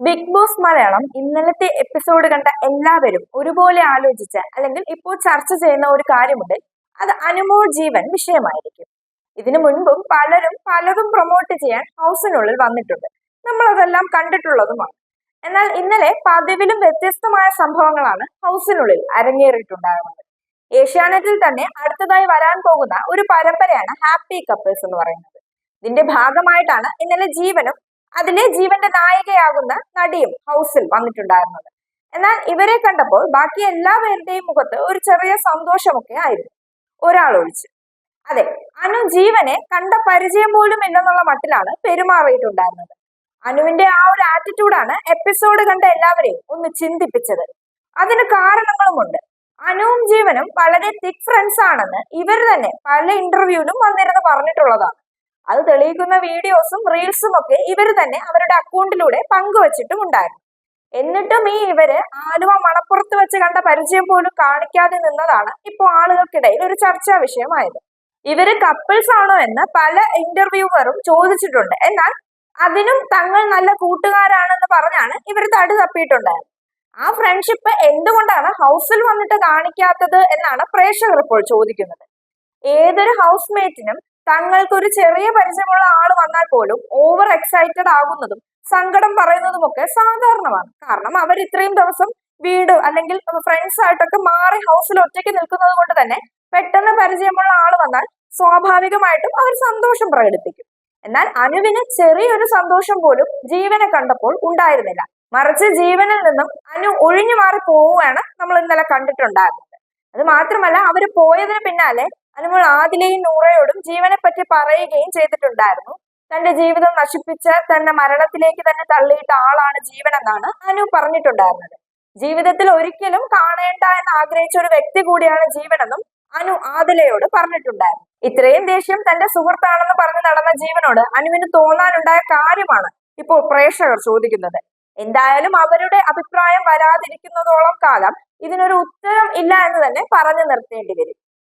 Big boss Malayalam ഇന്നലത്തെ episode കണ്ട എല്ലാവരും ഒരുപോലെ ആലോചിച്ച അല്ലെങ്കിൽ ഇപ്പോൾ ചർച്ച ചെയ്യുന്ന ഒരു കാര്യമുണ്ട്. അത് അനുമോൾ ജീവൻ വിഷയമായിരിക്കും. ഇതിനു മുൻപും പലരും പലതും പ്രൊമോട്ട് ചെയ്യാൻ ഹൗസിനുള്ളിൽ വന്നിട്ടുണ്ട്. നമ്മൾ അതെല്ലാം കണ്ടിട്ടുള്ളതുമാണ്. എന്നാൽ ഇന്നലെ പതിവിലും വ്യത്യസ്തമായ സംഭവങ്ങളാണ് ഹൗസിനുള്ളിൽ അരങ്ങേറിയിട്ടുണ്ടാകുന്നത്. ഏഷ്യാനെറ്റിൽ തന്നെ അടുത്തതായി വരാൻ പോകുന്ന ഒരു പരമ്പരയാണ് ഹാപ്പി കപ്പിൾസ് എന്ന് പറയുന്നത്. ഇതിന്റെ ഭാഗമായിട്ടാണ് ഇന്നലെ ജീവനും അതിലെ ജീവന്റെ നായികയാകുന്ന നടിയും ഹൗസിൽ വന്നിട്ടുണ്ടായിരുന്നത്. എന്നാൽ ഇവരെ കണ്ടപ്പോൾ ബാക്കി എല്ലാവരുടെയും മുഖത്ത് ഒരു ചെറിയ സന്തോഷമൊക്കെ ആയിരുന്നു. ഒരാൾ ഒഴിച്ച്. അതെ അനു ജീവനെ കണ്ട പരിചയം പോലും ഇല്ലെന്നുള്ള മട്ടിലാണ് പെരുമാറിയിട്ടുണ്ടായിരുന്നത്. അനുവിന്റെ ആ ഒരു ആറ്റിറ്റ്യൂഡാണ് എപ്പിസോഡ് കണ്ട എല്ലാവരെയും ഒന്ന് ചിന്തിപ്പിച്ചത്. അതിന് കാരണങ്ങളുമുണ്ട്. അനുവും ജീവനും വളരെ തിക് ഫ്രണ്ട്സ് ആണെന്ന് ഇവർ തന്നെ പല ഇന്റർവ്യൂവിലും വന്നിരുന്ന് പറഞ്ഞിട്ടുള്ളതാണ്. അത് തെളിയിക്കുന്ന വീഡിയോസും റീൽസും ഒക്കെ ഇവർ തന്നെ അവരുടെ അക്കൗണ്ടിലൂടെ പങ്കുവച്ചിട്ടും ഉണ്ടായിരുന്നു. എന്നിട്ടും ഈ ഇവർ ആലുവ മണപ്പുറത്ത് വെച്ച് കണ്ട പരിചയം പോലും കാണിക്കാതെ നിന്നതാണ് ഇപ്പോൾ ആളുകൾക്കിടയിൽ ഒരു ചർച്ചാ വിഷയമായത്. ഇവർ കപ്പിൾസ് ആണോ എന്ന് പല ഇന്റർവ്യൂവറും ചോദിച്ചിട്ടുണ്ട്. എന്നാൽ അതിനും തങ്ങൾ നല്ല കൂട്ടുകാരാണെന്ന് പറഞ്ഞാണ് ഇവർ തടി തപ്പിയിട്ടുണ്ടായത്. ആ ഫ്രണ്ട്ഷിപ്പ് എന്തുകൊണ്ടാണ് ഹൗസിൽ വന്നിട്ട് കാണിക്കാത്തത് എന്നാണ് പ്രേക്ഷകർ ഇപ്പോൾ ചോദിക്കുന്നത്. ഏതൊരു ഹൗസ് മേറ്റിനും തങ്ങൾക്ക് ഒരു ചെറിയ പരിചയമുള്ള ആൾ വന്നാൽ പോലും ഓവർ എക്സൈറ്റഡ് ആകുന്നതും സങ്കടം പറയുന്നതുമൊക്കെ സാധാരണമാണ്. കാരണം അവർ ഇത്രയും ദിവസം വീട് അല്ലെങ്കിൽ ഫ്രണ്ട്സ് ആയിട്ടൊക്കെ മാറി ഹൗസിൽ ഒറ്റയ്ക്ക് നിൽക്കുന്നത് കൊണ്ട് തന്നെ പെട്ടെന്ന് പരിചയമുള്ള ആൾ വന്നാൽ സ്വാഭാവികമായിട്ടും അവർ സന്തോഷം പ്രകടിപ്പിക്കും. എന്നാൽ അനുവിന് ചെറിയൊരു സന്തോഷം പോലും ജീവനെ കണ്ടപ്പോൾ ഉണ്ടായിരുന്നില്ല. മറിച്ച് ജീവനിൽ നിന്നും അനു ഒഴിഞ്ഞു മാറി പോവുകയാണ് നമ്മൾ ഇന്നലെ കണ്ടിട്ടുണ്ടായിരുന്നത്. അത് മാത്രമല്ല അവർ പോയതിന് പിന്നാലെ അനുമോൾ ആദിലെയും നൂറയോടും ജീവനെ പറ്റി പറയുകയും ചെയ്തിട്ടുണ്ടായിരുന്നു. തന്റെ ജീവിതം നശിപ്പിച്ച തന്റെ മരണത്തിലേക്ക് തന്നെ തള്ളിയിട്ട ആളാണ് ജീവൻ എന്നാണ് അനു പറഞ്ഞിട്ടുണ്ടായിരുന്നത്. ജീവിതത്തിൽ ഒരിക്കലും കാണേണ്ട എന്ന് ആഗ്രഹിച്ച ഒരു വ്യക്തി കൂടിയാണ് ജീവനെന്നും അനു ആദിലയോട് പറഞ്ഞിട്ടുണ്ടായിരുന്നു. ഇത്രയും ദേഷ്യം തന്റെ സുഹൃത്താണെന്ന് പറഞ്ഞു നടന്ന ജീവനോട് അനുവിന് തോന്നാനുണ്ടായ കാര്യമാണ് ഇപ്പോൾ പ്രേക്ഷകർ ചോദിക്കുന്നത്. എന്തായാലും അവരുടെ അഭിപ്രായം വരാതിരിക്കുന്നതോളം കാലം ഇതിനൊരു ഉത്തരം ഇല്ല എന്ന് തന്നെ പറഞ്ഞു നിർത്തേണ്ടി വരും.